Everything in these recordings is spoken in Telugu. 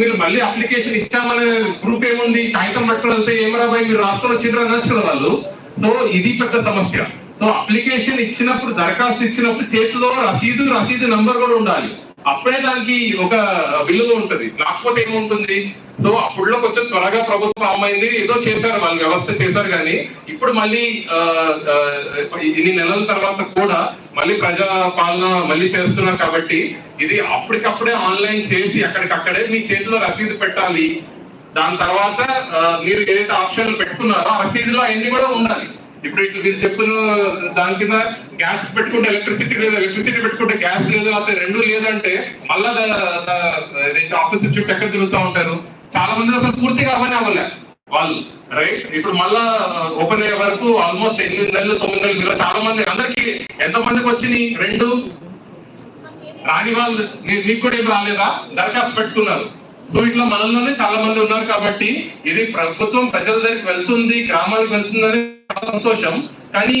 మీరు మళ్ళీ అప్లికేషన్ ఇచ్చామనే గ్రూప్ ఏముంది? కాగితం పట్టుకుని వెళ్తే ఏమరా బాయ్ మీరు రాసుకొని వచ్చిండ్రు అనొచ్చు కదా వాళ్ళు. సో ఇది పెద్ద సమస్య. సో అప్లికేషన్ ఇచ్చినప్పుడు దరఖాస్తు ఇచ్చినప్పుడు చేతిలో రసీదు రసీదు నంబర్ కూడా ఉండాలి. అప్పుడే దానికి ఒక విలువ ఉంటుంది. లేకపోతే ఏముంటుంది? సో అప్పుడులో కొంచెం త్వరగా ప్రభుత్వం అమ్మైంది. ఏదో చేశారు వాళ్ళు వ్యవస్థ చేశారు కానీ ఇప్పుడు మళ్ళీ ఇన్ని నెలల తర్వాత కూడా మళ్ళీ ప్రజా పాలన మళ్ళీ చేస్తున్నారు కాబట్టి ఇది అప్పటికప్పుడే ఆన్లైన్ చేసి అక్కడికక్కడే మీ చేతిలో రసీదు పెట్టాలి. దాని తర్వాత మీరు ఏదైతే ఆప్షన్లు పెట్టుకున్నారో ఆ రసీదులో అవన్నీ కూడా ఉండాలి. ఇప్పుడు ఇట్లా మీరు చెప్పిన దాని కింద గ్యాస్ పెట్టుకుంటే ఎలక్ట్రిసిటీ లేదు ఎలక్ట్రిసిటీ పెట్టుకుంటే గ్యాస్ లేదు లేకపోతే రెండు లేదంటే మళ్ళా ఆఫీస్ చుట్టూ ఎక్కడ తిరుగుతూ ఉంటారు? చాలా మంది అసలు పూర్తిగా అవన్నీ అవ్వలే. వాళ్ళు రైట్ ఇప్పుడు మళ్ళా ఓపెన్ అయ్యే వరకు ఆల్మోస్ట్ ఎనిమిది నెలలు తొమ్మిది నెలలు మీరు చాలా మంది అందరికి ఎంత మందికి వచ్చినాయి రెండు? రాని వాళ్ళు మీకు కూడా ఏం రాలేదా? దరఖాస్తు పెట్టుకున్నారు. సో ఇట్లా మనల్లోనే చాలా మంది ఉన్నారు కాబట్టి ఇది ప్రభుత్వం ప్రజల దగ్గరికి వెళ్తుంది గ్రామాలకు వెళ్తుందని సంతోషం. కానీ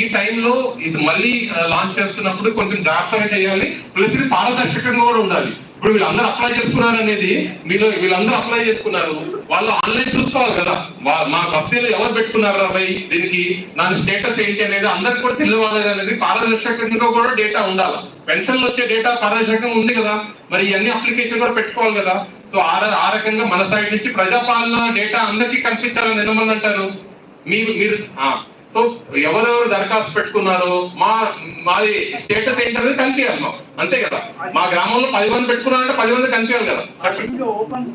ఈ టైంలో ఇది మళ్ళీ లాంచ్ చేస్తున్నప్పుడు కొంచెం జాగ్రత్తగా చేయాలి. ప్లస్ ఇది పారదర్శకంగా కూడా ఉండాలి. ఇప్పుడు వీళ్ళందరూ అప్లై చేసుకున్నారు అనేది మీరు వీళ్ళందరూ అప్లై చేసుకున్నారు. వాళ్ళు ఆన్లైన్ చూసుకోవాలి కదా. మా బస్తీలో ఎవరు పెట్టుకున్నారు అబ్బాయి దీనికి దాని స్టేటస్ ఏంటి అనేది అందరికి కూడా తెలియవాలి అనేది పారదర్శకంగా కూడా డేటా ఉండాలి. పెన్షన్లు వచ్చే డేటా పారదర్శకంగా ఉంది కదా. మరి ఇవన్నీ అప్లికేషన్ కూడా పెట్టుకోవాలి కదా. సో ఆ ఆ రకంగా మన సైడ్ నుంచి ప్రజాపాలన డేటా అందరికీ కనిపించాలని ఎంతమంది అంటారు మీరు మీరు ఆ, సో ఎవరెవరు దరఖాస్తు పెట్టుకున్నారు మా మాది స్టేటస్ ఏంటనేది కనిపించాలి మాకు అంతే కదా. మా గ్రామంలో పది మంది పెట్టుకున్నారంటే పది మంది కనిపించాలి కదా. చెప్పండి.